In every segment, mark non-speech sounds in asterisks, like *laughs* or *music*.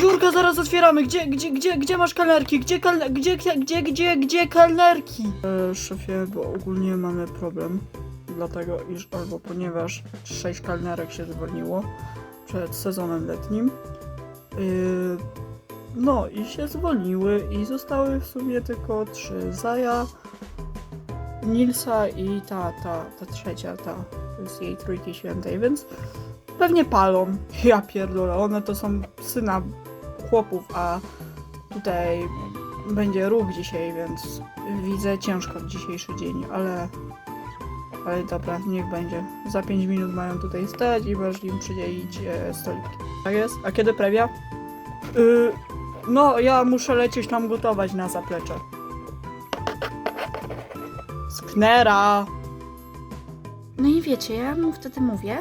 Dziurka, zaraz otwieramy. Gdzie, gdzie, gdzie, gdzie masz kelnerki? Gdzie, kelne, gdzie, gdzie, gdzie, gdzie, kelnerki? E, szefie, bo ogólnie mamy problem. Dlatego, iż albo ponieważ sześć kelnerek się zwolniło przed sezonem letnim. Yy, no i się zwolniły i zostały w sumie tylko trzy. Zaja, Nilsa i ta, ta, ta trzecia, ta z jej trójki świętej, więc pewnie palą. *laughs* Ja pierdolę, one to są syna chłopów, a tutaj będzie róg dzisiaj, więc widzę ciężko w dzisiejszy dzień, ale ale dobra, niech będzie. Za 5 minut mają tutaj stać i masz im przydzielić e, stoliki. Tak jest? A kiedy prewia? Y, no, ja muszę lecieć tam gotować na zaplecze. Sknera! No i wiecie, ja mu wtedy mówię,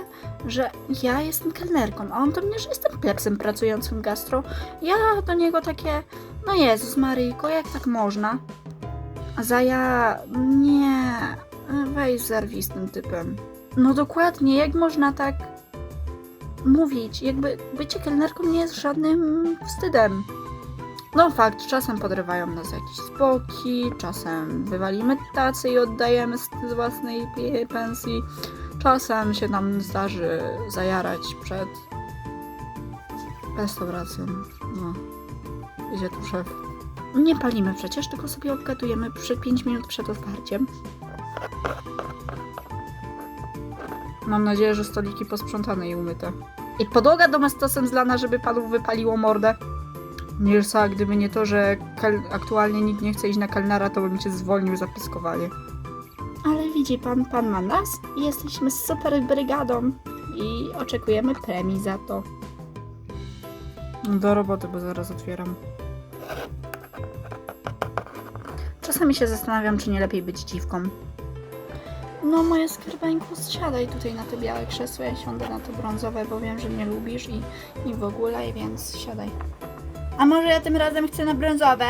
że ja jestem kelnerką, a on do mnie, że jestem plepsem pracującym gastro. Ja do niego takie, no Jezus Maryjko, jak tak można? Za ja, nie, weź zerwij z tym typem. No dokładnie, jak można tak mówić? Jakby bycie kelnerką nie jest żadnym wstydem. No fakt, czasem podrywają nas jakieś spoki, czasem wywalimy tacy i oddajemy z z własnej pensji. Czasem się nam zdarzy zajarać przed restauracją. No, idzie tu szef. Nie palimy przecież, tylko sobie obgadujemy przy 5 minut przed otwarciem. Mam nadzieję, że stoliki posprzątane i umyte. I podłoga domestosem zlana, żeby panu wypaliło mordę. Nilsa, gdyby nie to, że aktualnie nikt nie chce iść na kelnera, to bym cię zwolnił za pyskowanie. Ale widzi pan, pan ma nas i jesteśmy super brygadą i oczekujemy premii za to. Do roboty, bo zaraz otwieram. Czasami się zastanawiam, czy nie lepiej być dziwką. No, moje skarbeńku, siadaj tutaj na te białe krzesło, ja siądę na to brązowe, bo wiem, że mnie lubisz i, i w ogóle, więc siadaj. A może ja tym razem chcę na brązowe?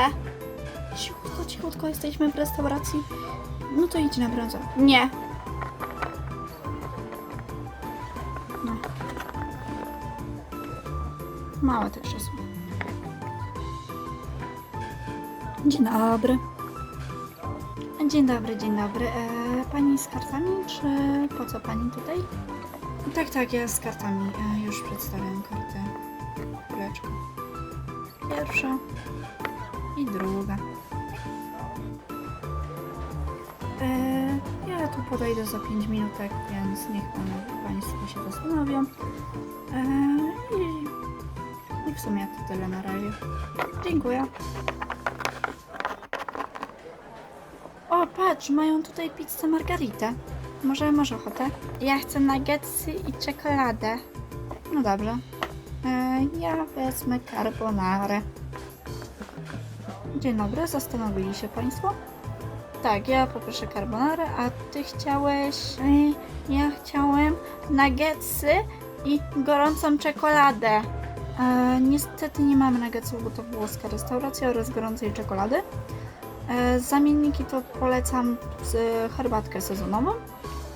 Cichutko, cichutko, jesteśmy w restauracji. No to idź na brązowe. Nie. No. Małe te krzesło. Dzień dobry. Dzień dobry, dzień dobry. E, pani z kartami, czy po co pani tutaj? Tak, tak, ja z kartami. E, już przedstawiam kartę. Pierwsza i druga. E, ja tu podejdę za 5 minutek, więc niech pan, Państwo się zastanowią. E, i, I w sumie to tyle na razie. Dziękuję. O, patrz, mają tutaj pizzę margaritę. Może masz ochotę? Ja chcę nuggetsy i czekoladę. No dobrze. E, ja wezmę carbonarę. Dzień dobry, zastanowili się Państwo? Tak, ja poproszę carbonarę, a Ty chciałeś... E, ja chciałem nuggetsy i gorącą czekoladę. E, niestety nie mamy nuggetsów, bo to włoska restauracja oraz gorącej czekolady. E, Zamienniki to polecam z herbatkę sezonową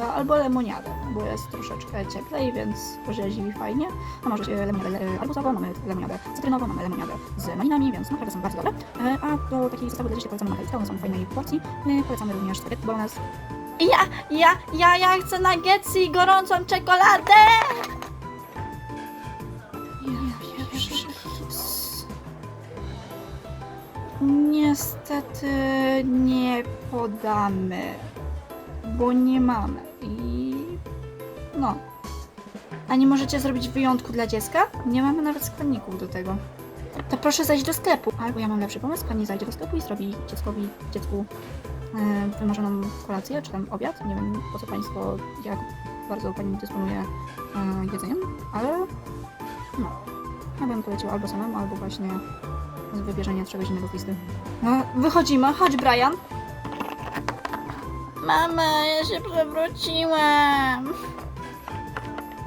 e, albo lemoniadę, bo jest troszeczkę cieplej, więc orzeźwi fajnie. A może się lemoniadę e, arbuzową, mamy lemoniadę cytrynową, mamy lemoniadę z malinami, więc naprawdę są bardzo dobre. E, A do takiej zestawu też polecamy margaritkę, one są fajnej porcji. E, Polecamy również spaghetti bolognese. Ja, ja, ja, ja chcę nuggetsy i gorącą czekoladę! Niestety nie podamy, bo nie mamy no. A nie możecie zrobić wyjątku dla dziecka? Nie mamy nawet składników do tego. To proszę zajść do sklepu. Albo ja mam lepszy pomysł, pani zajdzie do sklepu i zrobi dzieckowi, dziecku e, wymarzoną kolację, czy tam obiad. Nie wiem po co państwo, jak bardzo pani dysponuje e, jedzeniem, ale no. Ja bym poleciła albo samemu, albo właśnie z wybierzenia czegoś innego listy. No, wychodzimy. Chodź, Brian. Mama, ja się przewróciłem.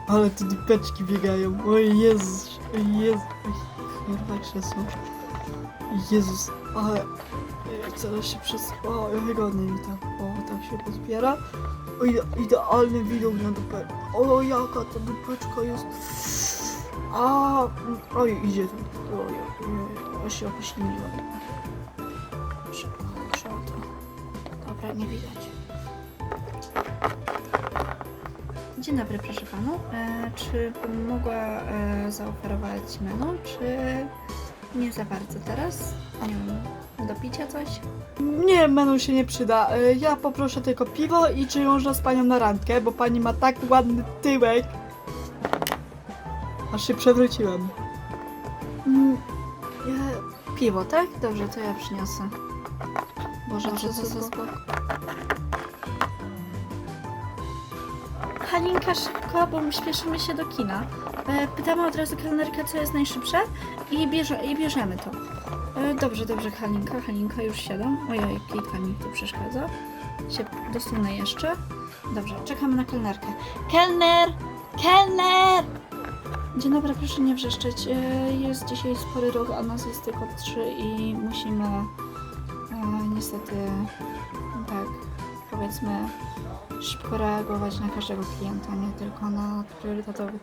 Ale tu dupeczki biegają. Oj Jezus, oj Jezus. Kurwa krzesło. Jezus, ale... Zaraz się przez... O, wygodnie mi tak. O, tak się pozbiera. O, ide idealny widok na dupę. O, jaka ta dupeczka jest. A, oj, idzie tu. Oj, oj, aż się opośliniłem. Szybko, to. Dobra, nie widać. Dzień dobry, proszę panu. E, czy bym mogła e, zaoferować menu, czy nie za bardzo teraz? Nie wiem, do picia coś? Nie, menu się nie przyda. E, Ja poproszę tylko piwo i czy można z panią na randkę, bo pani ma tak ładny tyłek. Aż się przewróciłem. Mm, ja, piwo, tak? Dobrze, to ja przyniosę. Boże, co za spoko. Halinka, szybko, bo śpieszymy się do kina. E, pytamy od razu kelnerkę, co jest najszybsze i, bierze, i bierzemy to. E, dobrze, dobrze, Halinka, Halinka, już siadam. Ojej, Kitka mi tu przeszkadza. Się dosunę jeszcze. Dobrze, czekamy na kelnerkę. Kelner! Kelner! Dzień dobry, proszę nie wrzeszczeć. E, Jest dzisiaj spory ruch, a nas jest tylko trzy i musimy e, niestety tak, powiedzmy szybko reagować na każdego klienta, nie tylko na priorytetowych.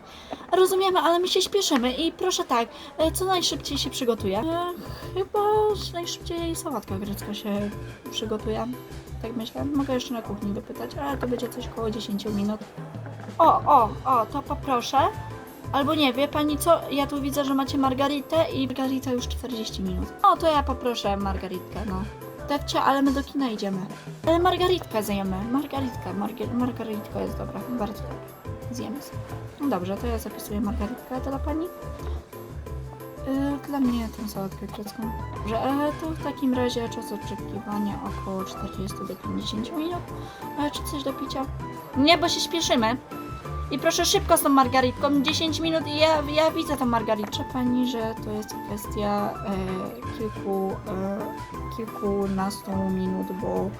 Rozumiemy, ale my się śpieszymy i proszę tak, e, co najszybciej się przygotuje? E, chyba najszybciej sałatka grecka się przygotuje. Tak myślę. Mogę jeszcze na kuchni dopytać, ale to będzie coś około 10 minut. O, o, o, to poproszę. Albo nie, wie pani co? Ja tu widzę, że macie margaritę i margarita już 40 minut. No to ja poproszę margaritkę, no. Dewcie, ale my do kina idziemy. Ale margaritkę zjemy. Margaritka jest dobra, bardzo dobra. Zjemy sobie. No dobrze, to ja zapisuję margaritkę dla pani. Yy, dla mnie tę sałatkę grecką. Dobrze, e, to w takim razie czas oczekiwania około 40 do 50 minut. E, czy coś do picia? Nie, bo się śpieszymy. I proszę szybko z tą margaritką, 10 minut i ja, ja widzę tą margaritę. Pani, że to jest kwestia e, kilku, e, kilkunastu minut, bo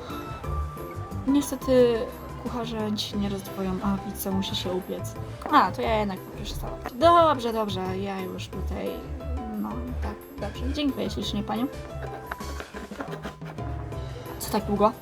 niestety kucharze ci nie rozdwoją, a pizza musi się upiec. A, to ja jednak sałatkę. Dobrze, dobrze, ja już tutaj, no tak, dobrze. Dziękuję ślicznie panią. Co tak długo?